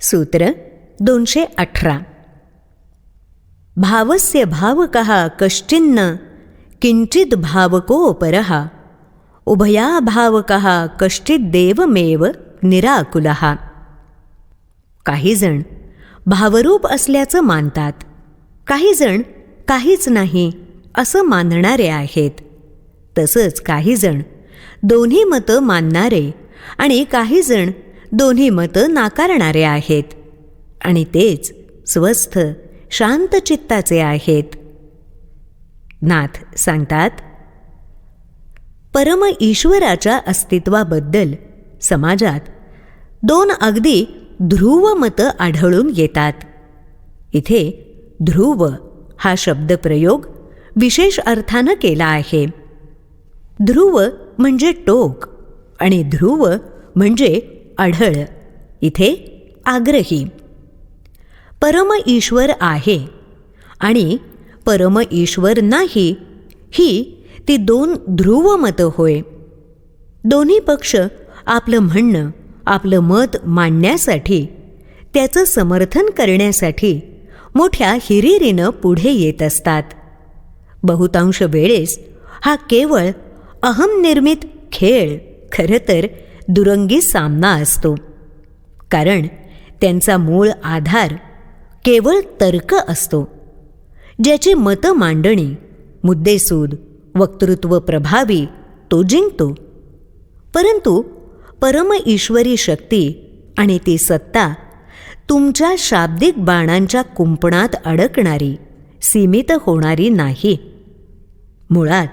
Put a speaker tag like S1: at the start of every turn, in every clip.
S1: सूत्र दोनशे अठरा. भावस्य भावक कश्चिन्न किंचित उभया भावकः कश्चिद्देवमेव निराकुलः. काहीजण भावरूप असल्याचं मानतात. काहीजण काहीच नाही असं मानणारे आहेत. तसंच काहीजण दोन्ही मतं मानणारे आणि काहीजण दोन्ही मतं नाकारणारे आहेत. आणि तेच स्वस्थ शांत चित्ताचे आहेत. नाथ सांगतात परम ईश्वराच्या अस्तित्वाबद्दल समाजात दोन अगदी ध्रुव मतं आढळून येतात. इथे ध्रुव हा शब्दप्रयोग विशेष अर्थानं केला आहे. ध्रुव म्हणजे टोक आणि ध्रुव म्हणजे आढळ इथे आग्रही. परम ईश्वर आहे आणि परम ईश्वर नाही ही ती दोन ध्रुव मतं होय. दोन्ही पक्ष आपलं म्हणणं आपलं मत मांडण्यासाठी त्याचं समर्थन करण्यासाठी मोठ्या हिरिरीनं पुढे येत असतात. बहुतांश वेळेस हा केवळ अहमनिर्मित खेळ खरं तर दुरंगी सामना असतो. कारण त्यांचा मूळ आधार केवळ तर्क असतो. ज्याची मतं मांडणी मुद्देसूद वक्तृत्व प्रभावी तो जिंकतो. परंतु परम ईश्वरी शक्ती आणि ती सत्ता तुमच्या शाब्दिक बाणांच्या कुंपणात अडकणारी सीमित होणारी नाही. मुळात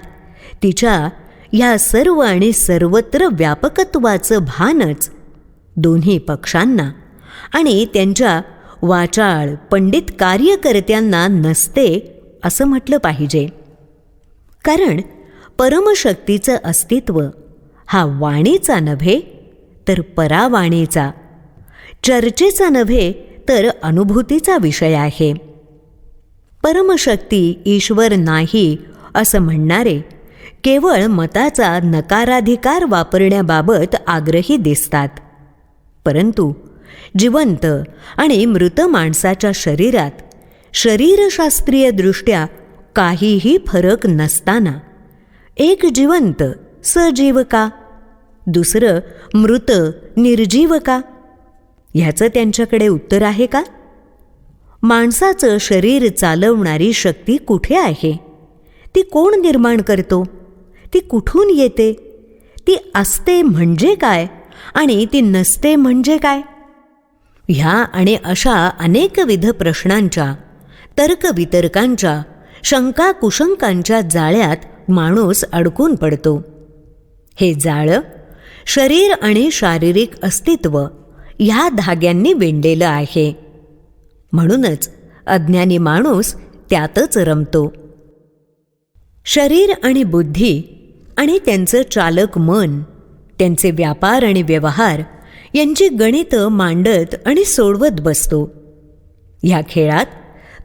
S1: तिच्या ह्या सर्व आणि सर्वत्र व्यापकत्वाचं भानच दोन्ही पक्षांना आणि त्यांच्या वाचाळ पंडित कार्यकर्त्यांना नसते असं म्हटलं पाहिजे. कारण परमशक्तीचं अस्तित्व हा वाणीचा नव्हे तर परावाणीचा. चर्चेचा नव्हे तर अनुभूतीचा विषय आहे. परमशक्ती ईश्वर नाही असं म्हणणारे केवळ मताचा नकाराधिकार वापरण्याबाबत आग्रही दिसतात. परंतु जिवंत आणि मृत माणसाच्या शरीरात शरीरशास्त्रीयदृष्ट्या काहीही फरक नसताना एक जिवंत सजीव का? दुसरं मृत निर्जीव का? ह्याचं त्यांच्याकडे उत्तर आहे का? माणसाचं शरीर चालवणारी शक्ती कुठे आहे? ती कोण निर्माण करतो? ती कुठून येते? ती असते म्हणजे काय? आणि ती नसते म्हणजे काय? ह्या आणि अशा अनेकविध प्रश्नांच्या तर्कवितर्कांच्या शंका कुशंकांच्या जाळ्यात माणूस अडकून पडतो. हे जाळं शरीर आणि शारीरिक अस्तित्व ह्या धाग्यांनी विणलेलं आहे. म्हणूनच अज्ञानी माणूस त्यातच रमतो. शरीर आणि बुद्धी आणि त्यांचं चालक मन त्यांचे व्यापार आणि व्यवहार यांची गणितं मांडत आणि सोडवत बसतो. ह्या खेळात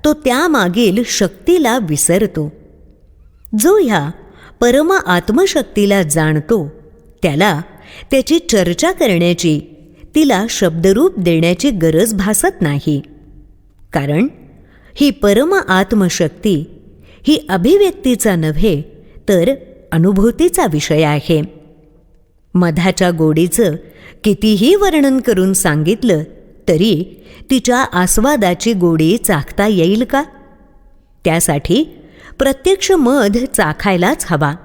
S1: तो त्यामागील शक्तीला विसरतो. जो ह्या परम आत्मशक्तीला जाणतो त्याला त्याची चर्चा करण्याची तिला शब्दरूप देण्याची गरज भासत नाही. कारण ही परम आत्मशक्ती ही अभिव्यक्तीचा नव्हे तर अनुभूतीचा विषय आहे. मधाच्या गोडीचं कितीही वर्णन करून सांगितलं तरी तिच्या आस्वादाची गोडी चाखता येईल का? त्यासाठी प्रत्यक्ष मध चाखायलाच हवा.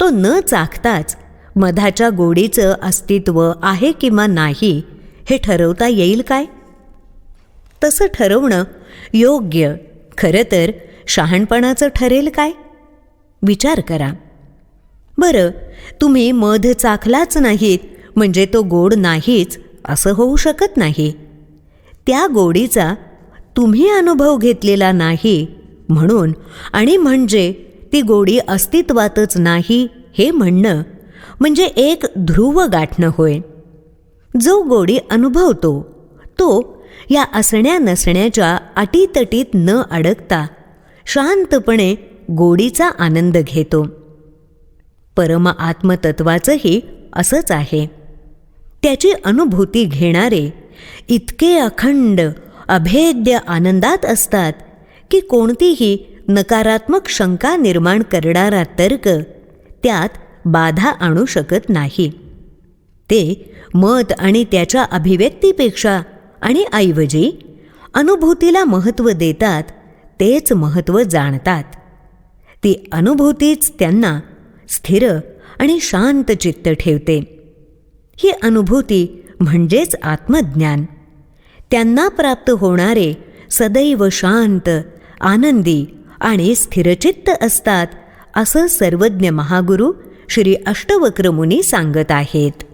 S1: तो न चाखताच मधाच्या गोडीचं अस्तित्व आहे किंवा नाही हे ठरवता येईल काय? तसं ठरवणं योग्य खरं तर शहाणपणाचं ठरेल काय? विचार करा. बरं तुम्ही मध चाखलाच नाहीत म्हणजे तो गोड नाहीच असं होऊ शकत नाही. त्या गोडीचा तुम्ही अनुभव घेतलेला नाही म्हणून आणि म्हणजे ती गोडी अस्तित्वातच नाही हे म्हणणं म्हणजे एक ध्रुव गाठणं होय. जो गोडी अनुभवतो तो या असण्या नसण्याच्या अटीतटीत न अडकता शांतपणे गोडीचा आनंद घेतो. परम आत्मतत्वाचंही असंच आहे. त्याची अनुभूती घेणारे इतके अखंड अभेद्य आनंदात असतात की कोणतीही नकारात्मक शंका निर्माण करणारा तर्क त्यात बाधा आणू शकत नाही. ते मत आणि त्याच्या अभिव्यक्तीपेक्षा आणि ऐवजी अनुभूतीला महत्त्व देतात तेच महत्त्व जाणतात. ती अनुभूतीच त्यांना स्थिर आणि शांत चित्त ठेवते. ही अनुभूती म्हणजेच आत्मज्ञान. त्यांना प्राप्त होणारे सदैव शांत आनंदी आणि स्थिरचित्त असतात असं सर्वज्ञ महागुरू श्री अष्टवक्रमुनी सांगत आहेत.